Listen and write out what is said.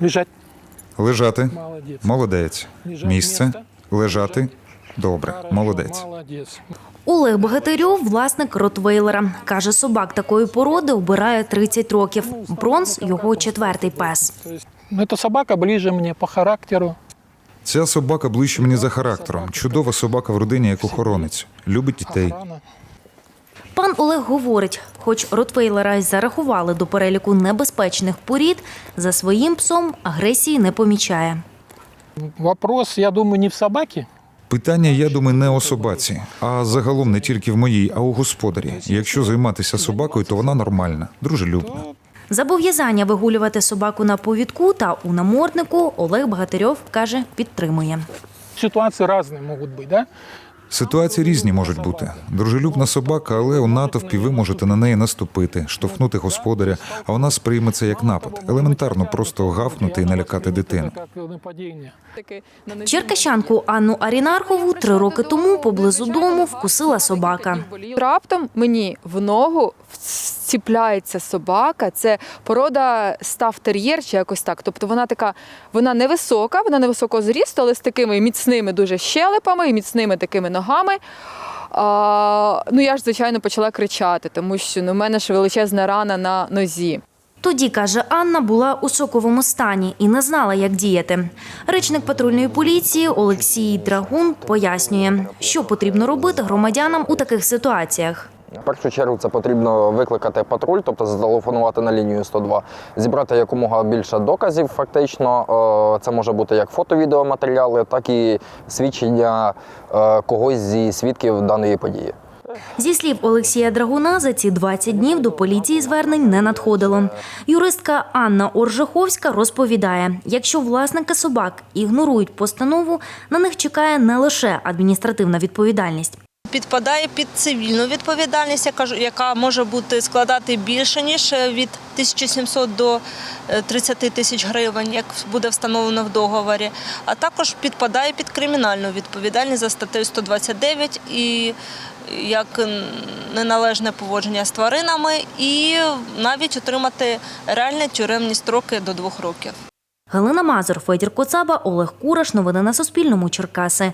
Лежать. Лежати. Молодець. Молодець. Місце. Лежати. Добре. Молодець. Молодець. Олег Богатирьов – власник ротвейлера. Каже, собак такої породи обирає 30 років. Бронз – його четвертий пес. То есть, ну, собака ближе мне по характеру. Ця собака ближче мені за характером. Чудова собака в родині як охоронець. Любить дітей. Пан Олег говорить, хоч ротвейлера й зарахували до переліку небезпечних порід, за своїм псом агресії не помічає. Вопрос, я думаю, не в собаке. Питання, я думаю, не у собаці, а загалом не тільки в моїй, а у господарі. Якщо займатися собакою, то вона нормальна, дружелюбна. Зобов'язання вигулювати собаку на повідку та у наморднику Олег Богатирьов, каже, підтримує. Ситуации разные могут быть, да? Ситуації різні можуть бути. Дружелюбна собака, але у натовпі ви можете на неї наступити, штовхнути господаря, а вона сприйме це як напад. Елементарно просто гавкнути і налякати дитину. Черкащанку Анну Арінархову три роки тому поблизу дому вкусила собака. Раптом мені в ногу вціпляється собака. Це порода стафтер'єр чи якось так. Тобто вона така, вона невисока, вона невисокого зрісту, але з такими міцними дуже щелепами і міцними такими ногами. А, ну я ж звичайно почала кричати, тому що ну, в мене ж величезна рана на нозі. Тоді, каже Анна, була у шоковому стані і не знала, як діяти. Речник патрульної поліції Олексій Драгун пояснює, що потрібно робити громадянам у таких ситуаціях. В першу чергу це потрібно викликати патруль, тобто зателефонувати на лінію 102, зібрати якомога більше доказів. Фактично, Е, це може бути як фото-відеоматеріали, так і свідчення е, когось зі свідків даної події. Зі слів Олексія Драгуна, за ці 20 днів до поліції звернень не надходило. Юристка Анна Оржаховська розповідає, якщо власники собак ігнорують постанову, на них чекає не лише адміністративна відповідальність. Підпадає під цивільну відповідальність, яка може бути складати більше ніж е, від 1700 до е, 30 тисяч гривень, як буде встановлено в договорі. А також підпадає під кримінальну відповідальність за статтею 129 і як неналежне поводження з тваринами, і навіть отримати реальні тюремні строки до двох років. Галина Мазур, Федір Коцаба, Олег Кураш. Новини на Суспільному. Черкаси.